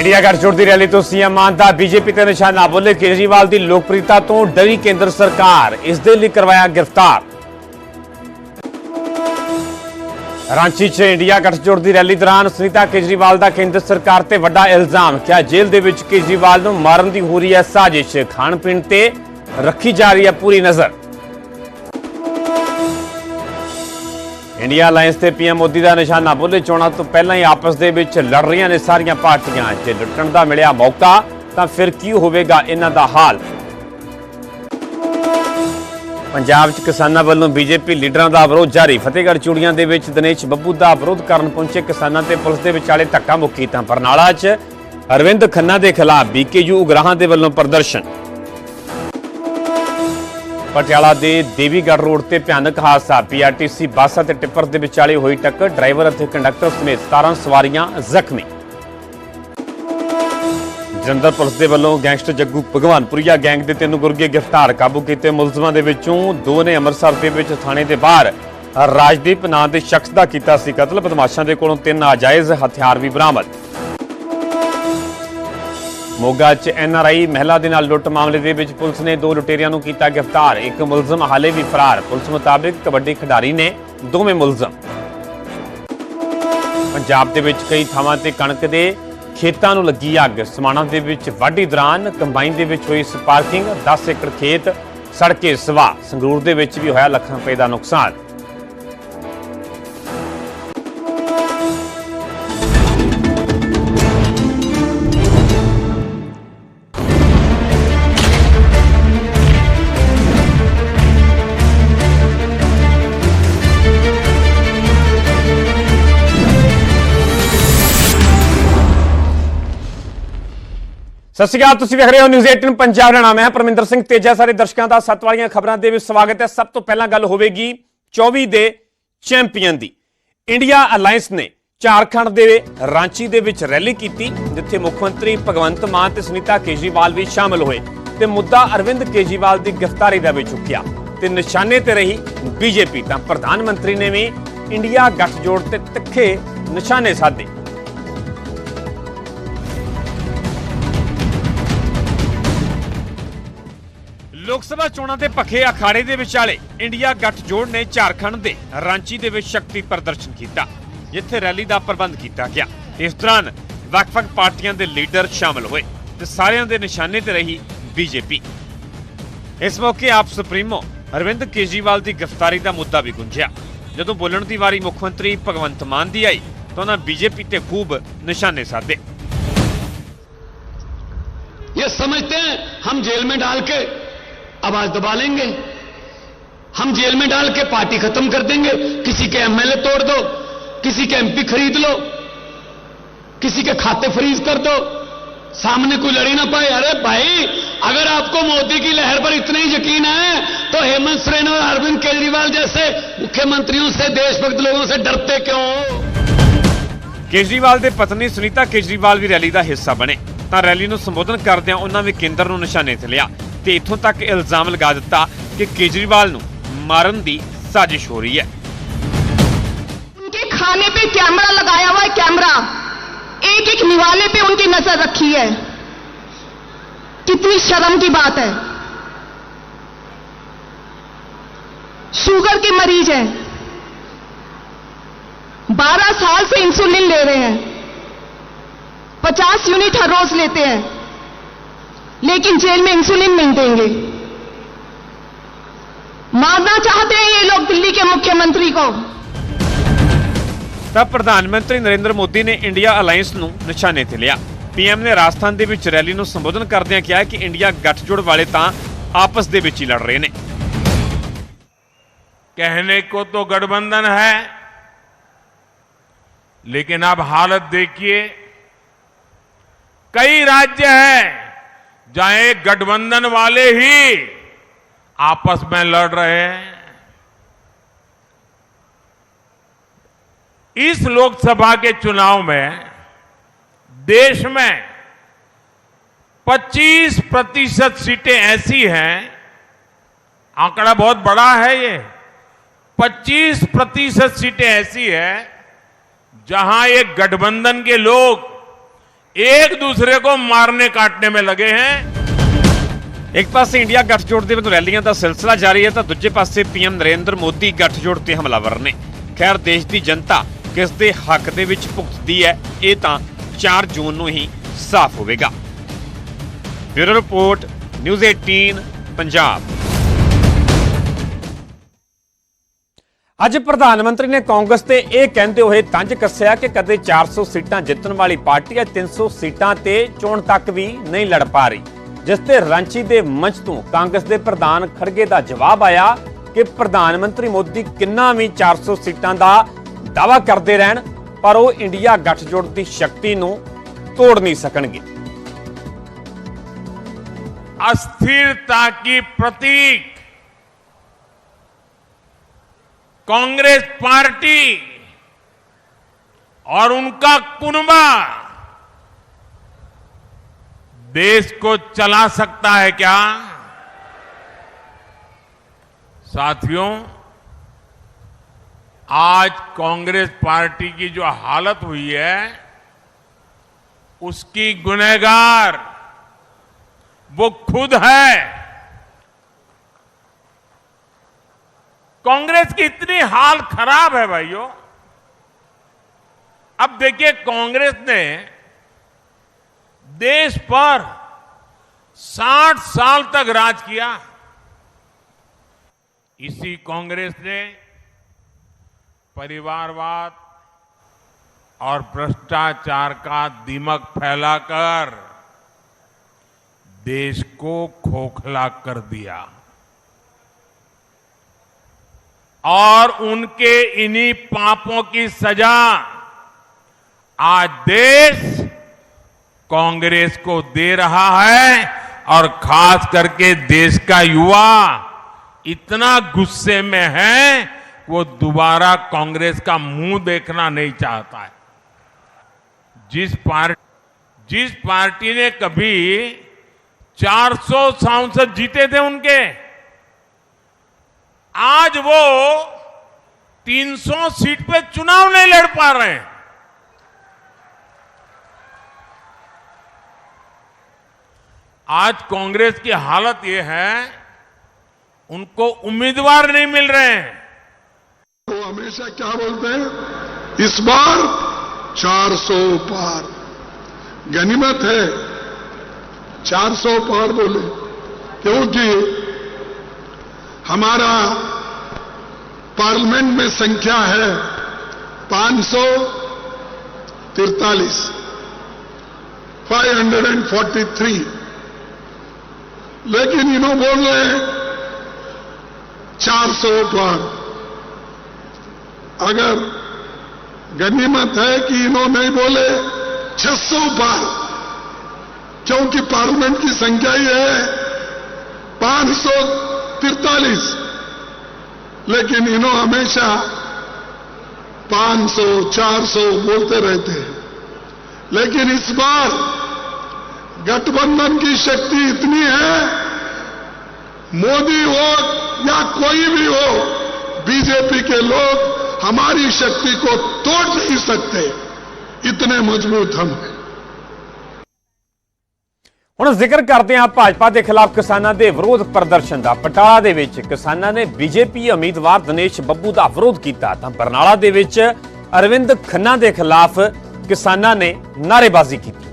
India ਗੱਠਜੋੜ ਦੀ rally ਤੋਂ ਸੀਐਮ ਮਾਨ ਦਾ ਬੀਜੇਪੀ ਤੇ ਨਿਸ਼ਾਨਾ ਬੋਲੇ ਕੇਜਰੀਵਾਲ ਦੀ ਲੋਕਪ੍ਰਿਯਤਾ ਤੋਂ ਡਰੀ ਕੇਂਦਰ ਸਰਕਾਰ। ਇਸ ਦੇ ਲਈ ਕਰਵਾਇਆ ਗ੍ਰਿਫਤਾਰ। ਰਾਂਚੀ 'ਚ ਇੰਡੀਆ ਗੱਠਜੋੜ ਦੀ ਰੈਲੀ ਦੌਰਾਨ ਸੁਨੀਤਾ ਕੇਜਰੀਵਾਲ ਦਾ ਕੇਂਦਰ ਸਰਕਾਰ ਤੇ ਵੱਡਾ ਇਲਜ਼ਾਮ। ਕਿਹਾ ਜੇਲ੍ਹ ਦੇ ਵਿੱਚ ਕੇਜਰੀਵਾਲ ਨੂੰ ਮਾਰਨ ਦੀ ਹੋ ਰਹੀ ਹੈ ਸਾਜ਼ਿਸ਼। ਖਾਣ ਪੀਣ ਤੇ ਰੱਖੀ ਜਾ ਰਹੀ ਹੈ ਪੂਰੀ ਨਜ਼ਰ। ਇੰਡੀਆ ਅਲਾਈਅੰਸ ਤੇ ਪੀਐਮ ਮੋਦੀ ਦਾ ਨਿਸ਼ਾਨਾ ਬੋਲੇ ਚੋਣਾਂ ਤੋਂ ਪਹਿਲਾਂ ਹੀ ਆਪਸ ਦੇ ਵਿੱਚ ਲੜ ਰਹੀਆਂ ਨੇ ਸਾਰੀਆਂ ਪਾਰਟੀਆਂ। ਜੇ ਲੁੱਟਣ ਦਾ ਮਿਲਿਆ ਮੌਕਾ, ਤਾਂ ਫਿਰ ਕੀ ਹੋਵੇਗਾ ਇਹਨਾਂ ਦਾ ਹਾਲ? ਪੰਜਾਬ 'ਚ ਕਿਸਾਨਾਂ ਵੱਲੋਂ ਬੀਜੇਪੀ ਲੀਡਰਾਂ ਦਾ ਵਿਰੋਧ ਜਾਰੀ। ਫਤਿਹਗੜ੍ਹ ਚੂੜੀਆਂ ਦੇ ਵਿੱਚ ਦਿਨੇਸ਼ ਬੱਬੂ ਦਾ ਵਿਰੋਧ ਕਰਨ ਪਹੁੰਚੇ ਕਿਸਾਨਾਂ ਤੇ ਪੁਲਿਸ ਦੇ ਵਿਚਾਲੇ ਧੱਕਾ ਮੁੱਕੀ ਤਾਂ ਬਰਨਾਲਾ 'ਚ ਅਰਵਿੰਦ ਖੰਨਾ ਦੇ ਖਿਲਾਫ ਬੀਕੇਯੂ ਉਗਰਾਹਾਂ ਦੇ ਵੱਲੋਂ ਪ੍ਰਦਰਸ਼ਨ। ਪਟਿਆਲਾ ਦੇ ਦੇਵੀਗੜ੍ਹ ਰੋਡ ਤੇ ਭਿਆਨਕ ਹਾਦਸਾ। ਪੀਆਰਟੀਸੀ ਬੱਸ ਅਤੇ ਟਿੱਪਰ ਦੇ ਵਿਚਾਲੇ ਹੋਈ ਟੱਕਰ। ਡਰਾਈਵਰ ਅਤੇ ਕੰਡਕਟਰ ਸਮੇਤ 17 ਸਵਾਰੀਆਂ ਜ਼ਖਮੀ। ਜਲੰਧਰ ਪੁਲਿਸ ਦੇ ਵੱਲੋਂ ਗੈਂਗਸਟਰ ਜੱਗੂ ਭਗਵਾਨਪੁਰੀਆ ਗੈਂਗ ਦੇ ਤਿੰਨ ਗੁਰਗੇ ਗ੍ਰਿਫਤਾਰ, ਕਾਬੂ ਕੀਤੇ ਮੁਲਜ਼ਮਾਂ ਦੇ ਵਿੱਚੋਂ ਦੋ ਨੇ ਅੰਮ੍ਰਿਤਸਰ ਦੇ ਵਿੱਚ ਥਾਣੇ ਦੇ ਬਾਹਰ ਰਾਜਦੀਪ ਨਾਂ ਦੇ ਸ਼ਖਸ ਦਾ ਕੀਤਾ ਸੀ ਕਤਲ। ਬਦਮਾਸ਼ਾਂ ਦੇ ਕੋਲੋਂ ਤਿੰਨ ਨਾਜਾਇਜ਼ ਹਥਿਆਰ ਵੀ ਬਰਾਮਦ। ਮੋਗਾ 'ਚ ਐਨਆਰਆਈ ਮਹਿਲਾ ਦੇ ਨਾਲ ਲੁੱਟ ਮਾਮਲੇ ਦੇ ਵਿੱਚ ਪੁਲਿਸ ਨੇ ਦੋ ਲੁਟੇਰਿਆਂ ਨੂੰ ਕੀਤਾ ਗ੍ਰਿਫਤਾਰ। ਇੱਕ ਮੁਲਜ਼ਮ, ਹਾਲੇ ਵੀ ਫਰਾਰ। ਪੁਲਿਸ ਮੁਤਾਬਿਕ ਕਬੱਡੀ ਖਿਡਾਰੀ ਨੇ ਦੋਵੇਂ ਮੁਲਜ਼ਮ। ਪੰਜਾਬ ਦੇ ਵਿੱਚ ਕਈ ਥਾਵਾਂ ਤੇ ਕਣਕ ਦੇ ਖੇਤਾਂ ਨੂੰ ਲੱਗੀ ਅੱਗ। ਸਮਾਣਾ ਦੇ ਵਿੱਚ ਵਾਢੀ ਦੌਰਾਨ ਕੰਬਾਈਨ ਦੇ ਵਿੱਚ ਹੋਈ ਸਪਾਰਕਿੰਗ। 10 ਏਕੜ ਖੇਤ ਸੜਕੇ ਸਵਾ ਸੰਗਰੂਰ ਦੇ ਵਿੱਚ ਵੀ ਹੋਇਆ ਲੱਖਾਂ ਰੁਪਏ ਦਾ ਨੁਕਸਾਨ। ਸਤਿ ਸ਼੍ਰੀ ਅਕਾਲ, ਤੁਸੀਂ ਵੇਖ ਰਹੇ ਹੋ ਨਿਊਜ਼ 18 ਪੰਜਾਬ। ਦਾ ਨਾਮ ਹੈ ਪਰਮਿੰਦਰ ਸਿੰਘ ਤੇਜਾ। ਸਾਰੇ ਦਰਸ਼ਕਾਂ ਦਾ ਸੱਤ ਵਾਲੀਆਂ ਖਬਰਾਂ ਦੇ ਵਿੱਚ ਸਵਾਗਤ ਹੈ। ਸਭ ਤੋਂ ਪਹਿਲਾਂ ਗੱਲ ਹੋਵੇਗੀ 24 ਦੇ ਚੈਂਪੀਅਨ ਦੀ। ਇੰਡੀਆ ਅਲਾਈਅੰਸ ਨੇ ਝਾਰਖੰਡ ਦੇ ਰਾਂਚੀ ਦੇ ਵਿੱਚ ਰੈਲੀ ਕੀਤੀ, ਜਿੱਥੇ ਮੁੱਖ ਮੰਤਰੀ ਭਗਵੰਤ ਮਾਨ ਤੇ ਸੁਨੀਤਾ ਕੇਜਰੀਵਾਲ ਵੀ ਸ਼ਾਮਲ ਹੋਏ ਤੇ ਮੁੱਦਾ ਅਰਵਿੰਦ ਕੇਜਰੀਵਾਲ ਦੀ ਗ੍ਰਿਫਤਾਰੀ ਦਾ ਵੀ ਚੁੱਕਿਆ ਤੇ ਨਿਸ਼ਾਨੇ ਤੇ ਰਹੀ ਬੀਜੇਪੀ ਤਾਂ ਪ੍ਰਧਾਨ ਮੰਤਰੀ ਨੇ ਵੀ ਇੰਡੀਆ ਗੱਠਜੋੜ ਤੇ ਤਿੱਖੇ ਨਿਸ਼ਾਨੇ ਸਾਧੇ। ਲੋਕ ਸਭਾ ਚੋਣਾਂ ਦੇ ਭੱਖੇ ਅਖਾੜੇ ਦੇ ਵਿਚਾਲੇ ਇੰਡੀਆ ਗੱਠਜੋੜ ਨੇ ਝਾਰਖੰਡ ਦੇ ਰਾਂਚੀ ਦੇ ਵਿੱਚ ਸ਼ਕਤੀ ਪ੍ਰਦਰਸ਼ਨ ਕੀਤਾ ਜਿੱਥੇ ਰੈਲੀ ਦਾ ਪ੍ਰਬੰਧ ਕੀਤਾ ਗਿਆ ਇਸ ਦੌਰਾਨ ਵੱਖ-ਵੱਖ ਪਾਰਟੀਆਂ ਦੇ ਲੀਡਰ ਸ਼ਾਮਲ ਹੋਏ ਤੇ ਸਾਰਿਆਂ ਦੇ ਨਿਸ਼ਾਨੇ ਤੇ ਰਹੀ ਬੀਜੇਪੀ ਇਸ ਮੌਕੇ ਆਪ ਸੁਪਰੀਮੋ ਅਰਵਿੰਦ ਕੇਜਰੀਵਾਲ ਦੀ ਗ੍ਰਿਫਤਾਰੀ ਦਾ ਮੁੱਦਾ ਵੀ ਗੁੰਝਿਆ ਜਦੋਂ ਬੋਲਣ ਦੀ ਵਾਰੀ ਮੁੱਖ ਮੰਤਰੀ ਭਗਵੰਤ ਮਾਨ ਦੀ ਆਈ ਤਾਂ ਉਹਨਾਂ ਬੀਜੇਪੀ ਤੇ ਖੂਬ ਨਿਸ਼ਾਨੇ ਸਾਧੇ ये समझते हैं हम जेल में डाल के आवाज दबा लेंगे हम जेल में डाल के पार्टी खत्म कर देंगे किसी के एमएलए तोड़ दो किसी के एमपी खरीद लो किसी के खाते फ्रीज कर दो सामने कोई लड़ी ना पाए अरे भाई अगर आपको मोदी की लहर पर इतना ही यकीन है तो हेमंत सोरेन और अरविंद केजरीवाल जैसे मुख्यमंत्रियों से देशभक्त लोगों से डरते क्यों हो ਕੇਜਰੀਵਾਲ ਦੇ ਪਤਨੀ ਸੁਨੀਤਾ ਕੇਜਰੀਵਾਲ ਵੀ ਰੈਲੀ ਦਾ ਹਿੱਸਾ ਬਣੇ ਤਾਂ ਰੈਲੀ ਨੂੰ ਸੰਬੋਧਨ ਕਰਦਿਆਂ ਉਹਨਾਂ ਵੀ ਕੇਂਦਰ ਨੂੰ ਨਿਸ਼ਾਨੇ ਤੇ ਲਿਆ ਤੇ ਇੱਥੋਂ ਤੱਕ ਇਲਜ਼ਾਮ ਲਗਾ ਦਿੱਤਾ ਕਿ ਕੇਜਰੀਵਾਲ ਨੂੰ ਮਾਰਨ ਦੀ ਸਾਜ਼ਿਸ਼ ਹੋ ਰਹੀ ਹੈ उनके खाने पे कैमरा लगाया हुआ है कैमरा एक एक निवाले पे उनकी नजर रखी है कितनी शर्म की बात है शुगर के मरीज हैं 12 साल से इंसुलिन ले रहे हैं 50 यूनिट हर रोज लेते हैं लेकिन जेल में इंसुलिन नहीं देंगे मारना चाहते हैं ये लोग दिल्ली के मुख्यमंत्री को ਤਾਂ ਪ੍ਰਧਾਨ ਮੰਤਰੀ ਨਰਿੰਦਰ ਮੋਦੀ ਨੇ ਇੰਡੀਆ ਅਲਾਈਅੰਸ ਨੂੰ ਨਿਸ਼ਾਨੇ ਤੇ ਲਿਆ ਪੀਐਮ ਨੇ ਰਾਜਸਥਾਨ ਦੇ ਵਿੱਚ ਰੈਲੀ ਨੂੰ ਸੰਬੋਧਨ ਕਰਦਿਆਂ ਕਿਹਾ ਕਿ ਇੰਡੀਆ ਗੱਠਜੋੜ ਵਾਲੇ ਤਾਂ ਆਪਸ ਦੇ ਵਿੱਚ ਹੀ ਲੜ ਰਹੇ ਨੇ कहने को तो गठबंधन है लेकिन अब हालत देखिए कई राज्य हैं जहाँ गठबंधन वाले ही। आपस में लड़ रहे हैं। इस लोकसभा के चुनाव में देश में 25 प्रतिशत सीटें ऐसी हैं। आंकड़ा बहुत बड़ा है ये। 25 प्रतिशत सीटें ऐसी है जहाँ एक गठबंधन के लोग एक दूसरे को मारने काटने में लगे हैं ਇੱਕ ਪਾਸੇ ਇੰਡੀਆ ਗੱਠਜੋੜ ਦੇ ਵਿੱਚ ਰੈਲੀਆਂ ਦਾ ਸਿਲਸਿਲਾ ਜਾਰੀ ਹੈ ਤਾਂ ਦੂਜੇ ਪਾਸੇ ਪੀਐਮ ਨਰਿੰਦਰ ਮੋਦੀ ਗੱਠਜੋੜ ਤੇ ਹਮਲਾਵਰ ਨੇ ਖੈਰ ਦੇਸ਼ ਦੀ ਜਨਤਾ ਕਿਸ ਦੇ ਹੱਕ ਦੇ ਵਿੱਚ ਭੁਗਤਦੀ ਹੈ ਇਹ ਤਾਂ 4 ਜੂਨ ਨੂੰ ਹੀ ਸਾਫ਼ ਹੋਵੇਗਾ ਬਿਊਰੋ ਰਿਪੋਰਟ ਨਿਊਜ਼ 18 ਪੰਜਾਬ ਅੱਜ ਪ੍ਰਧਾਨ ਮੰਤਰੀ ਨੇ ਕਾਂਗਰਸ ਤੇ ਇਹ ਕਹਿੰਦੇ ਹੋਏ ਤੰਜ ਕੱਸਿਆ ਕਿ ਕਦੇ 400 ਸੀਟਾਂ ਜਿੱਤਣ ਵਾਲੀ ਪਾਰਟੀ ਅੱਜ 300 ਸੀਟਾਂ ਤੇ ਚੋਣ ਤੱਕ ਵੀ ਨਹੀਂ ਲੜ ਪਾ ਰਹੀ ਜਿਸ ਤੇ ਰਾਂਚੀ ਦੇ ਮੰਚ ਤੋਂ ਕਾਂਗਰਸ ਦੇ ਪ੍ਰਧਾਨ ਖੜਗੇ ਦਾ ਜਵਾਬ ਆਇਆ ਕਿ ਪ੍ਰਧਾਨ ਮੰਤਰੀ ਮੋਦੀ ਕਿੰਨਾ ਵੀ 400 ਸੀਟਾਂ ਦਾ ਦਾਵਾ ਕਰਦੇ ਰਹਿਣ ਪਰ ਉਹ ਇੰਡੀਆ ਗੱਠਜੋੜ ਦੀ ਸ਼ਕਤੀ ਨੂੰ ਤੋੜ ਨਹੀਂ ਸਕਣਗੇ अस्थिरता की प्रतीक कांग्रेस पार्टी और उनका कुनबा देश को चला सकता है क्या? साथियों, आज कांग्रेस पार्टी की जो हालत हुई है, उसकी गुनहगार वो खुद है। कांग्रेस की इतनी हाल खराब है भाइयों। अब देखिए, कांग्रेस ने देश पर 60 साल तक राज किया। इसी कांग्रेस ने परिवारवाद और भ्रष्टाचार का दिमक फैलाकर देश को खोखला कर दिया। और उनके इन्हीं पापों की सजा आज देश कांग्रेस को दे रहा है और खास करके देश का युवा इतना गुस्से में है, वो दोबारा कांग्रेस का मुँह देखना नहीं चाहता है। जिस पार्टी जिस पार्टी ने कभी 400 सांसद जीते थे उनके आज वो 300 सीट पे चुनाव नहीं लड़ पा रहे हैं। आज कांग्रेस की हालत ये है, उनको उम्मीदवार नहीं मिल रहे हैं। वो हमेशा क्या बोलते हैं? इस बार 400 पार। गनीमत है 400 पार बोले। क्योंकि हमारा पार्लियामेंट में संख्या है 543 543 लेकिन इन्हों बोल रहे हैं 400 पार अगर गनीमत है कि इन्हों नहीं बोले 600 पार क्योंकि पार्लियामेंट की संख्या ही है 543 लेकिन इन्हों हमेशा 500 400 बोलते रहते हैं। लेकिन इस बार गठबंधन की शक्ति इतनी है, मोदी हो या कोई भी हो, बीजेपी के लोग हमारी शक्ति को तोड़ नहीं सकते। इतने मज़बूत हम हैं। ਹੁਣ ਜ਼ਿਕਰ ਕਰਦੇ ਹਾਂ ਭਾਜਪਾ ਦੇ ਖਿਲਾਫ ਕਿਸਾਨਾਂ ਦੇ ਵਿਰੋਧ ਪ੍ਰਦਰਸ਼ਨ ਦਾ। ਪਟਾਲਾ ਦੇ ਵਿੱਚ ਕਿਸਾਨਾਂ ਨੇ ਬੀਜੇਪੀ ਉਮੀਦਵਾਰ ਦਿਨੇਸ਼ ਬੱਬੂ ਦਾ ਵਿਰੋਧ ਕੀਤਾ। ਤਾਂ ਬਰਨਾਲਾ ਦੇ ਵਿੱਚ ਅਰਵਿੰਦ ਖੰਨਾ ਦੇ ਖਿਲਾਫ ਕਿਸਾਨਾਂ ਨੇ ਨਾਅਰੇਬਾਜ਼ੀ ਕੀਤੀ।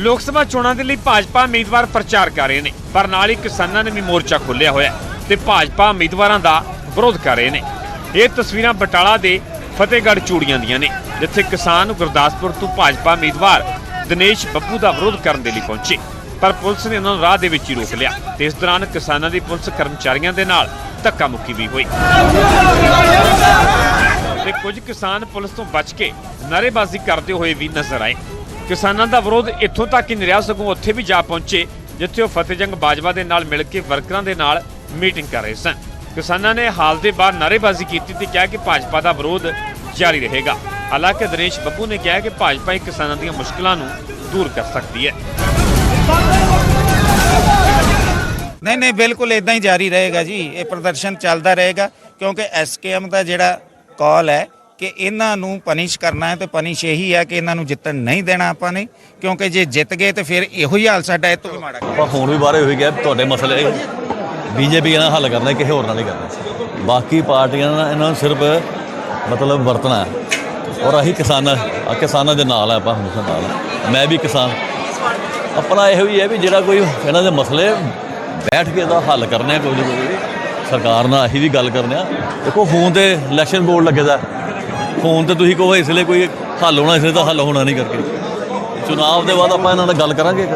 ਲੋਕ ਸਭਾ ਚੋਣਾਂ ਦੇ ਲਈ ਭਾਜਪਾ ਉਮੀਦਵਾਰ ਪ੍ਰਚਾਰ ਕਰ ਰਹੇ ਨੇ, ਪਰ ਨਾਲ ਹੀ ਕਿਸਾਨਾਂ ਨੇ ਵੀ ਮੋਰਚਾ ਖੋਲ੍ਹਿਆ ਹੋਇਆ ਤੇ ਭਾਜਪਾ ਉਮੀਦਵਾਰਾਂ ਦਾ ਵਿਰੋਧ ਕਰ ਰਹੇ ਨੇ। ਇਹ ਤਸਵੀਰਾਂ ਬਟਾਲਾ ਦੇ ਫਤਿਹਗੜ੍ਹ ਚੂੜੀਆਂ ਦੀਆਂ ਨੇ, ਜਿੱਥੇ ਕਿਸਾਨ ਗੁਰਦਾਸਪੁਰ ਤੋਂ ਭਾਜਪਾ ਉਮੀਦਵਾਰ ਦਿਨੇਸ਼ ਬੱਬੂ ਦਾ ਵਿਰੋਧ ਕਰਨ ਦੇ ਲਈ ਪਹੁੰਚੇ, ਪਰ ਪੁਲਿਸ ਨੇ ਉਹਨਾਂ ਨੂੰ ਰਾਹ ਦੇ ਵਿੱਚ ਹੀ ਰੋਕ ਲਿਆ ਤੇ ਇਸ ਦੌਰਾਨ ਕਿਸਾਨਾਂ ਦੀ ਪੁਲਿਸ ਕਰਮਚਾਰੀਆਂ ਦੇ ਨਾਲ ਧੱਕਾ ਮੁੱਕੀ ਵੀ ਹੋਈ। ਤੇ ਕੁਝ ਕਿਸਾਨ ਪੁਲਿਸ ਤੋਂ ਬਚ ਕੇ ਨਾਅਰੇਬਾਜ਼ੀ ਕਰਦੇ ਹੋਏ ਵੀ ਨਜ਼ਰ ਆਏ। ਕਿਸਾਨਾਂ ਦਾ ਵਿਰੋਧ ਇੱਥੋਂ ਤੱਕ ਹੀ ਨਹੀਂ ਸਗੋਂ ਉੱਥੇ ਵੀ ਜਾ ਪਹੁੰਚੇ, ਜਿੱਥੇ ਉਹ ਫਤਿਹਜੰਗ ਬਾਜਵਾ ਦੇ ਨਾਲ ਮਿਲ ਕੇ ਵਰਕਰਾਂ ਦੇ ਨਾਲ ਮੀਟਿੰਗ ਕਰ ਰਹੇ ਸਨ। ਕਿਸਾਨਾਂ ਨੇ ਹਾਲ ਦੇ ਬਾਅਦ ਨਾਅਰੇਬਾਜ਼ੀ ਕੀਤੀ ਤੇ ਕਿਹਾ ਕਿ ਭਾਜਪਾ ਦਾ ਵਿਰੋਧ ਜਾਰੀ ਰਹੇਗਾ। ਹਾਲਾਂਕਿ ਦਰੇਸ਼ ਬੱਬੂ ਨੇ ਕਿਹਾ ਕਿ ਭਾਜਪਾ ਹੀ ਕਿਸਾਨਾਂ ਦੀਆਂ ਮੁਸ਼ਕਲਾਂ ਨੂੰ ਦੂਰ ਕਰ ਸਕਦੀ ਹੈ। ਨਹੀਂ ਨਹੀਂ, ਬਿਲਕੁਲ ਇਦਾਂ ਹੀ ਜਾਰੀ ਰਹੇਗਾ ਜੀ। ਇਹ ਪ੍ਰਦਰਸ਼ਨ ਚੱਲਦਾ ਰਹੇਗਾ ਕਿਉਂਕਿ ਐਸਕੇਐਮ ਦਾ ਜਿਹੜਾ ਕਾਲ ਹੈ ਕਿ ਇਹਨਾਂ ਨੂੰ ਪਨਿਸ਼ ਕਰਨਾ ਹੈ ਤੇ ਪਨਿਸ਼ ਇਹੀ ਹੈ ਕਿ ਇਹਨਾਂ ਨੂੰ ਜਿੱਤਣ ਨਹੀਂ ਦੇਣਾ ਆਪਾਂ ਨੇ, ਕਿਉਂਕਿ ਜੇ ਜਿੱਤ ਗਏ ਤੇ ਫਿਰ ਇਹੋ ਹੀ ਹਾਲ ਸਾਡਾ, ਇਹ ਤੋਂ ਵੀ ਮਾੜਾ ਆਪਾਂ ਹੁਣ ਵੀ ਬਾਹਰੇ ਹੋਈ ਗਿਆ ਤੁਹਾਡੇ ਮਸਲੇ ਬੀਜੇਪੀ ਨਾਲ ਹੱਲ ਕਰਨਾ, ਕਿਸੇ ਹੋਰ ਨਾਲ ਨਹੀਂ ਕਰਨਾ। ਬਾਕੀ ਪਾਰਟੀਆਂ ਨਾਲ ਇਹਨਾਂ ਨੂੰ ਸਿਰਫ ਮਤਲਬ ਵਰਤਣਾ ਔਰ ਅਸੀਂ ਕਿਸਾਨਾਂ ਕਿਸਾਨਾਂ ਦੇ ਨਾਲ ਆ ਆਪਾਂ, ਹਮੇਸ਼ਾ ਨਾਲ। ਮੈਂ ਵੀ ਕਿਸਾਨ। ਆਪਣਾ ਇਹੋ ਹੀ ਹੈ ਵੀ ਜਿਹੜਾ ਕੋਈ ਇਹਨਾਂ ਦੇ ਮਸਲੇ ਬੈਠ ਕੇ ਦਾ ਹੱਲ ਕਰਨਾ ਆ, ਕੋਈ ਨਾ ਕੋਈ। ਸਰਕਾਰ ਨਾਲ ਅਸੀਂ ਵੀ ਗੱਲ ਕਰਨੇ ਆ। ਦੇਖੋ ਫੋਨ ਤੇ ਇਲੈਕਸ਼ਨ ਬੋਰਡ ਲੱਗੇਦਾ ਫੋਨ ਤੇ ਤੁਸੀਂ ਕਹੋ, ਇਸ ਲਈ ਕੋਈ ਹੱਲ ਹੋਣਾ, ਇਸ ਲਈ ਤਾਂ ਹੱਲ ਹੋਣਾ ਨਹੀਂ ਕਰਕੇ। ਚੁਣਾਵ ਦੇ ਬਾਅਦ ਆਪਾਂ ਇਹਨਾਂ ਨਾਲ ਗੱਲ ਕਰਾਂਗੇ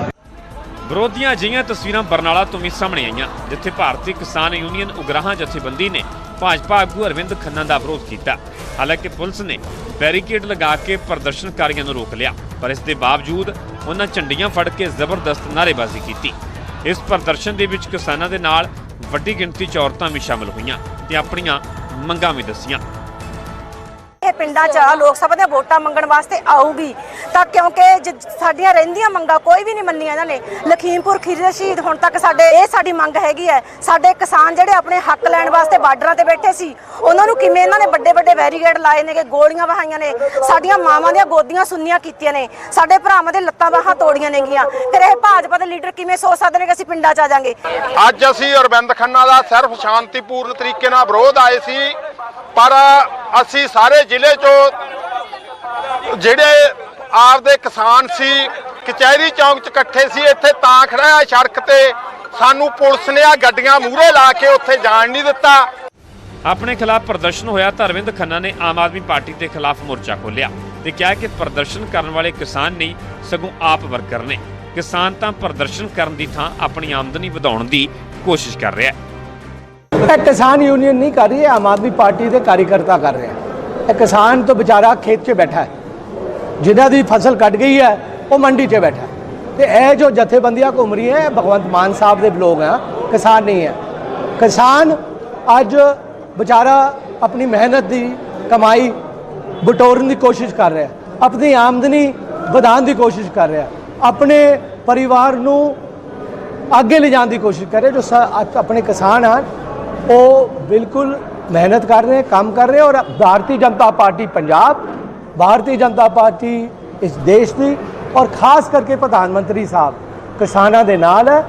ਵਿਰੋਧੀਆਂ ਅਜਿਹੀਆਂ ਤਸਵੀਰਾਂ ਬਰਨਾਲਾ ਤੋਂ ਵੀ ਸਾਹਮਣੇ ਆਈਆਂ, ਜਿੱਥੇ ਭਾਰਤੀ ਕਿਸਾਨ ਯੂਨੀਅਨ ਉਗਰਾਹਾਂ ਜਥੇਬੰਦੀ ਨੇ ਭਾਜਪਾ ਆਗੂ ਅਰਵਿੰਦ ਖੰਨਾ ਦਾ ਵਿਰੋਧ ਕੀਤਾ। ਹਾਲਾਂਕਿ ਪੁਲਿਸ ਨੇ ਬੈਰੀਕੇਡ ਲਗਾ ਕੇ ਪ੍ਰਦਰਸ਼ਨਕਾਰੀਆਂ ਨੂੰ ਰੋਕ ਲਿਆ, ਪਰ ਇਸ ਦੇ ਬਾਵਜੂਦ ਉਹਨਾਂ ਝੰਡੀਆਂ ਫੜ ਕੇ ਜ਼ਬਰਦਸਤ ਨਾਅਰੇਬਾਜ਼ੀ ਕੀਤੀ। ਇਸ ਪ੍ਰਦਰਸ਼ਨ ਦੇ ਵਿੱਚ ਕਿਸਾਨਾਂ ਦੇ ਨਾਲ ਵੱਡੀ ਗਿਣਤੀ 'ਚ ਔਰਤਾਂ ਵੀ ਸ਼ਾਮਲ ਹੋਈਆਂ ਤੇ ਆਪਣੀਆਂ ਮੰਗਾਂ ਵੀ ਦੱਸੀਆਂ। ਇਹ ਪਿੰਡਾਂ 'ਚ ਲੋਕ ਸਭਾ ਦੇ ਵੋਟਾਂ ਮੰਗਣ ਵਾਸਤੇ ਆਊਗੀ। ਤਾਂ ਕਿਉਂਕਿ ਸਾਡੀਆਂ ਰਹਿੰਦੀਆਂ ਮੰਗਾਂ ਕੋਈ ਵੀ ਨਹੀਂ ਮੰਨੀਆਂ ਇਹਨਾਂ ਨੇ। ਲਖੀਮਪੁਰ ਖੀਰੀ ਸ਼ਹੀਦ ਹੁਣ ਤੱਕ ਸਾਡੇ, ਇਹ ਸਾਡੀ ਮੰਗ ਹੈਗੀ ਹੈ। ਸਾਡੇ ਕਿਸਾਨ ਜਿਹੜੇ ਆਪਣੇ ਹੱਕ ਲੈਣ ਵਾਸਤੇ ਬਾਰਡਰਾਂ ਤੇ ਬੈਠੇ ਸੀ, ਉਹਨਾਂ ਨੂੰ ਕਿਵੇਂ ਇਹਨਾਂ ਨੇ ਵੱਡੇ ਵੱਡੇ ਬੈਰੀਗੇਡ ਲਾਏ ਨੇਗੇ, ਗੋਲੀਆਂ ਵਹਾਈਆਂ ਨੇ। ਸਾਡੀਆਂ ਮਾਵਾਂ ਦੀਆਂ ਗੋਦੀਆਂ ਸੁੰਨੀਆਂ ਕੀਤੀਆਂ ਨੇ। ਸਾਡੇ ਭਰਾਵਾਂ ਦੇ ਲੱਤਾਂ ਬਾਹਾਂ ਤੋੜੀਆਂ ਨੇਗੀਆਂ। ਫਿਰ ਇਹ ਭਾਜਪਾ ਦੇ ਲੀਡਰ ਕਿਵੇਂ ਸੋਚ ਸਕਦੇ ਨੇ ਕਿ ਅਸੀਂ ਪਿੰਡਾਂ 'ਚ ਆ ਜਾਾਂਗੇ? ਅੱਜ ਅਸੀਂ ਅਰਵਿੰਦ ਖੰਨਾ ਦਾ ਸਿਰਫ ਸ਼ਾਂਤੀਪੂਰਨ ਤਰੀਕੇ ਨਾਲ ਵਿਰੋਧ ਆਏ ਸੀ। ਪਰ ਅਸੀਂ ਸਾਰੇ ਜ਼ਿਲ੍ਹੇ ਚੋਂ ਜਿਹੜੇ ਆਪਦੇ ਕਿਸਾਨ ਸੀ, ਕਚਹਿਰੀ ਚੌਂਕ 'ਚ ਇਕੱਠੇ ਸੀ, ਇੱਥੇ ਤਾਂ ਖੜਾ ਸੜਕ ਤੇ। ਸਾਨੂੰ ਪੁਲਿਸ ਨੇ ਆ ਗੱਡੀਆਂ ਮੂਹਰੇ ਲਾ ਕੇ ਉੱਥੇ ਜਾਣ ਨਹੀਂ ਦਿੱਤਾ। ਆਪਣੇ ਖਿਲਾਫ ਪ੍ਰਦਰਸ਼ਨ ਹੋਇਆ ਤਾਂ ਅਰਵਿੰਦ ਖੰਨਾ ਨੇ ਆਮ ਆਦਮੀ ਪਾਰਟੀ ਦੇ ਖਿਲਾਫ ਮੋਰਚਾ ਖੋਲ੍ਹਿਆ ਤੇ ਕਿਹਾ ਕਿ ਪ੍ਰਦਰਸ਼ਨ ਕਰਨ ਵਾਲੇ ਕਿਸਾਨ ਨਹੀਂ, ਸਗੋਂ ਆਪ ਵਰਕਰ ਨੇ। ਕਿਸਾਨ ਤਾਂ ਪ੍ਰਦਰਸ਼ਨ ਕਰਨ ਦੀ ਥਾਂ ਆਪਣੀ ਆਮਦਨੀ ਵਧਾਉਣ ਦੀ ਕੋਸ਼ਿਸ਼ ਕਰ ਰਿਹਾ ਹੈ। ਇਹ ਕਿਸਾਨ ਯੂਨੀਅਨ ਨਹੀਂ ਕਰ ਰਹੀ ਹੈ ਆਮ ਆਦਮੀ ਪਾਰਟੀ ਦੇ ਕਾਰਜਕਰਤਾ ਕਰ ਰਹੇ। ਹੈ ਇਹ ਕਿਸਾਨ ਤੋਂ ਵਿਚਾਰਾ ਖੇਤ 'ਚ ਬੈਠਾ ਹੈ। ਜਿਨ੍ਹਾਂ ਦੀ ਫਸਲ ਕੱਟ ਗਈ ਹੈ, ਉਹ ਮੰਡੀ 'ਚ ਬੈਠਾ ਹੈ। ਤੇ ਇਹ ਜੋ ਜਥੇਬੰਦੀਆਂ ਘੁੰਮ ਰਹੀਆਂ ਹੈ ਭਗਵੰਤ ਮਾਨ ਸਾਹਿਬ ਦੇ ਲੋਕ ਆ, ਕਿਸਾਨ ਨਹੀਂ ਹੈ। ਕਿਸਾਨ ਅੱਜ ਵਿਚਾਰਾ ਆਪਣੀ ਮਿਹਨਤ ਦੀ ਕਮਾਈ ਬਟੋਰਨ ਦੀ ਕੋਸ਼ਿਸ਼ ਕਰ ਰਿਹਾ ਆਪਣੀ ਆਮਦਨੀ ਵਧਾਉਣ ਦੀ ਕੋਸ਼ਿਸ਼ ਕਰ ਰਿਹਾ ਆਪਣੇ ਪਰਿਵਾਰ ਨੂੰ ਅੱਗੇ ਲਿਜਾਣ ਦੀ ਕੋਸ਼ਿਸ਼ ਕਰ ਰਿਹਾ ਜੋ ਆਪਣੇ ਕਿਸਾਨ ਹਨ ਉਹ ਬਿਲਕੁਲ ਮਿਹਨਤ ਕਰ ਰਹੇ, ਕੰਮ ਕਰ ਰਹੇ ਔਰ ਭਾਰਤੀ ਜਨਤਾ ਪਾਰਟੀ ਪੰਜਾਬ, ਭਾਰਤੀ ਜਨਤਾ ਪਾਰਟੀ ਇਸ ਦੇਸ਼ ਦੀ ਔਰ ਖਾਸ ਕਰਕੇ ਪ੍ਰਧਾਨ ਮੰਤਰੀ ਸਾਹਿਬ ਕਿਸਾਨਾਂ ਦੇ ਨਾਲ ਹੈ।